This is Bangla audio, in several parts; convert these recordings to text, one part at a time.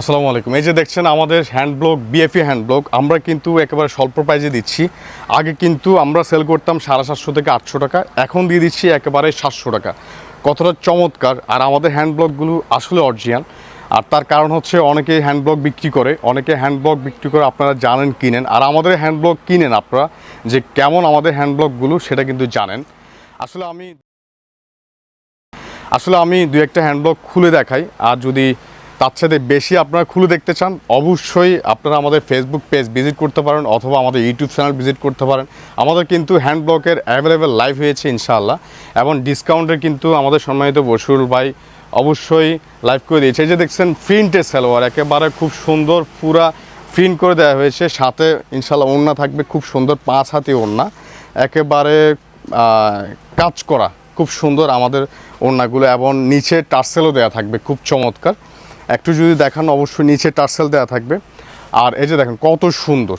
আসসালামু আলাইকুম। এই যে দেখছেন, আমাদের হ্যান্ড ব্লক বিএফি হ্যান্ড ব্লক আমরা কিন্তু একেবারে স্বল্প প্রাইজে দিচ্ছি। আগে কিন্তু আমরা সেল করতাম সাড়ে সাতশো থেকে আটশো টাকা, এখন দিয়ে দিচ্ছি একেবারে সাতশো টাকা। কতটা চমৎকার। আর আমাদের হ্যান্ড ব্লকগুলো আসলে অরিজিনাল আর তার কারণ হচ্ছে অনেকে হ্যান্ড ব্লক বিক্রি করে, অনেকে হ্যান্ড ব্লক বিক্রি করে আপনারা জানেন, কিনেন। আর আমাদের হ্যান্ড ব্লক কিনেন আপনারা, যে কেমন আমাদের হ্যান্ড ব্লকগুলো সেটা কিন্তু জানেন। আসলে আমি আসলে আমি দু একটা হ্যান্ডব্লক খুলে দেখাই। আর যদি তার সাথে বেশি আপনারা খুলে দেখতে চান, অবশ্যই আপনারা আমাদের ফেসবুক পেজ ভিজিট করতে পারেন অথবা আমাদের ইউটিউব চ্যানেল ভিজিট করতে পারেন। আমাদের কিন্তু হ্যান্ড ব্লকের অ্যাভেলেবেল লাইভ হয়েছে ইনশাআল্লাহ এবং ডিসকাউন্টের কিন্তু আমাদের সম্মানিত বসুর ভাই অবশ্যই লাইভ করে দিয়েছে। এই যে দেখছেন প্রিন্টের সালোয়ার একেবারে খুব সুন্দর পুরা প্রিন্ট করে দেওয়া হয়েছে। সাথে ইনশাল্লাহ ওড়না থাকবে, খুব সুন্দর পাঁচ হাতি ওড়না। একেবারে কাজ করা, খুব সুন্দর আমাদের ওড়নাগুলো এবং নিচে টার্সেলও দেওয়া থাকবে, খুব চমৎকার। একটু যদি দেখান, অবশ্যই নিচে টার্সেল দেওয়া থাকবে। আর এই যে দেখেন, কত সুন্দর।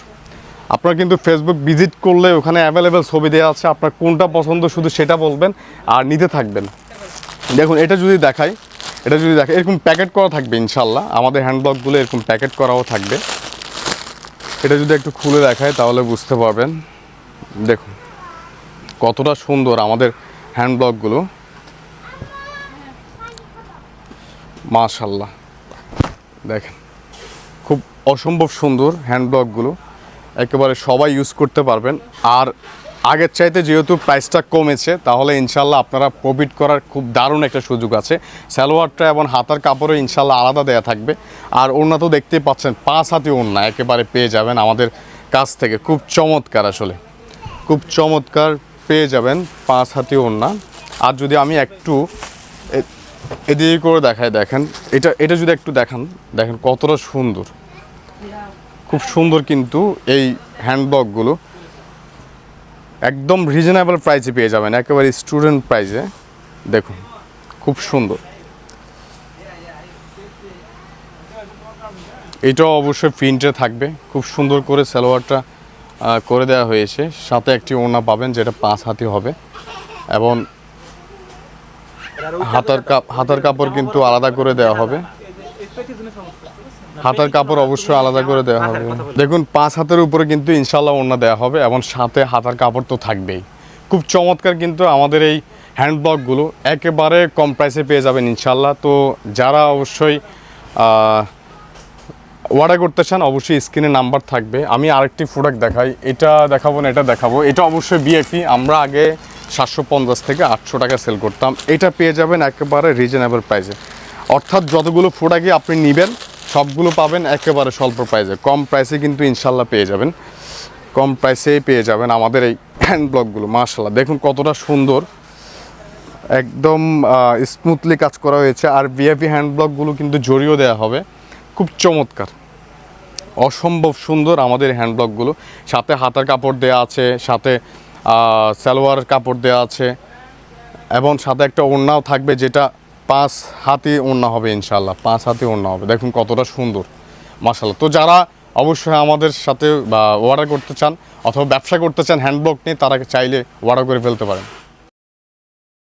আপনারা কিন্তু ফেসবুক ভিজিট করলে ওখানে অ্যাভেলেবেল ছবি দেওয়া আছে। আপনার কোনটা পছন্দ শুধু সেটা বলবেন আর নিতে থাকবেন। দেখুন, এটা যদি দেখাই, এটা যদি দেখাই, এরকম প্যাকেট করা থাকবে ইনশাল্লাহ আমাদের হ্যান্ডব্লকগুলো এরকম প্যাকেট করাও থাকবে। এটা যদি একটু খুলে দেখায় তাহলে বুঝতে পারবেন। দেখুন, কতটা সুন্দর আমাদের হ্যান্ড ব্লকগুলো মাশাল্লাহ দেখেন, খুব অসম্ভব সুন্দর হ্যান্ড ব্লকগুলো একেবারে সবাই ইউজ করতে পারবেন। আর আগের চাইতে যেহেতু প্রাইসটা কমেছে, তাহলে ইনশাল্লাহ আপনারা প্রফিট করার খুব দারুণ একটা সুযোগ আছে। সালোয়ারটা এবং হাতার কাপড়ে ইনশাল্লাহ আলাদা দেয়া থাকবে। আর ওড়না তো দেখতেই পাচ্ছেন, পাঁচ হাতি ওড়না একেবারে পেয়ে যাবেন আমাদের কাছ থেকে। খুব চমৎকার আসলে। খুব চমৎকার পেয়ে যাবেন পাঁচ হাতি ওড়না। আর যদি আমি একটু এদিকে করে দেখায়, দেখেন। এটা এটা যদি একটু দেখান, দেখেন কতটা সুন্দর। খুব সুন্দর কিন্তু এই হ্যান্ডব্যাগগুলো একদম রিজনেবল প্রাইসে পেয়ে যাবেন, একেবারে স্টুডেন্ট প্রাইসে দেখুন, খুব সুন্দর। এটাও অবশ্যই প্রিন্টে থাকবে। খুব সুন্দর করে সালোয়ারটা করে দেওয়া হয়েছে। সাথে একটি ওড়না পাবেন, যেটা পাঁচ হাতি হবে। এবং হাতার কাপ হাতার কাপড় কিন্তু আলাদা করে দেওয়া হবে। হাতার কাপড় অবশ্যই আলাদা করে দেওয়া হবে। দেখুন, পাঁচ হাতের উপরে কিন্তু ইনশাল্লাহ ওড়না দেওয়া হবে এবং সাথে হাতার কাপড় তো থাকবেই। খুব চমৎকার কিন্তু আমাদের এই হ্যান্ড ব্লকগুলো একেবারে কম প্রাইসে পেয়ে যাবেন ইনশাল্লাহ তো যারা অবশ্যই অর্ডার করতে চান, অবশ্যই স্ক্রিনে নাম্বার থাকবে। আমি আরেকটি প্রোডাক্ট দেখাই। এটা দেখাবো না, এটা দেখাবো। এটা অবশ্যই বিএফি আমরা আগে সাতশো পঞ্চাশ থেকে আটশো টাকা সেল করতাম। এটা পেয়ে যাবেন একেবারে রিজনেবল প্রাইসে অর্থাৎ যতগুলো প্রোডাক্টই আপনি নেবেন, সবগুলো পাবেন একেবারে স্বল্প প্রাইসে কম প্রাইসে কিন্তু ইনশাল্লাহ পেয়ে যাবেন। কম প্রাইসেই পেয়ে যাবেন আমাদের এই হ্যান্ড ব্লকগুলো মার্শাল্লাহ দেখুন কতটা সুন্দর। একদম স্মুথলি কাজ করা হয়েছে। আর ভিআইপি হ্যান্ড ব্লকগুলো কিন্তু জড়িয়েও দেওয়া হবে। খুব চমৎকার। অসম্ভব সুন্দর আমাদের হ্যান্ড ব্লকগুলো সাথে হাতার কাপড় দেওয়া আছে, সাথে সালোয়ার কাপড় দেওয়া আছে। এবং সাথে একটা ওড়নাও থাকবে যেটা পাঁচ হাতি ওড়না হবে ইনশাল্লাহ পাঁচ হাতি ওড়না হবে। দেখুন কতটা সুন্দর মাসাল্লাহ তো যারা অবশ্যই আমাদের সাথে অর্ডার করতে চান অথবা ব্যবসা করতে চান হ্যান্ডব্লক নিয়ে, তারা চাইলে অর্ডার করে ফেলতে পারেন।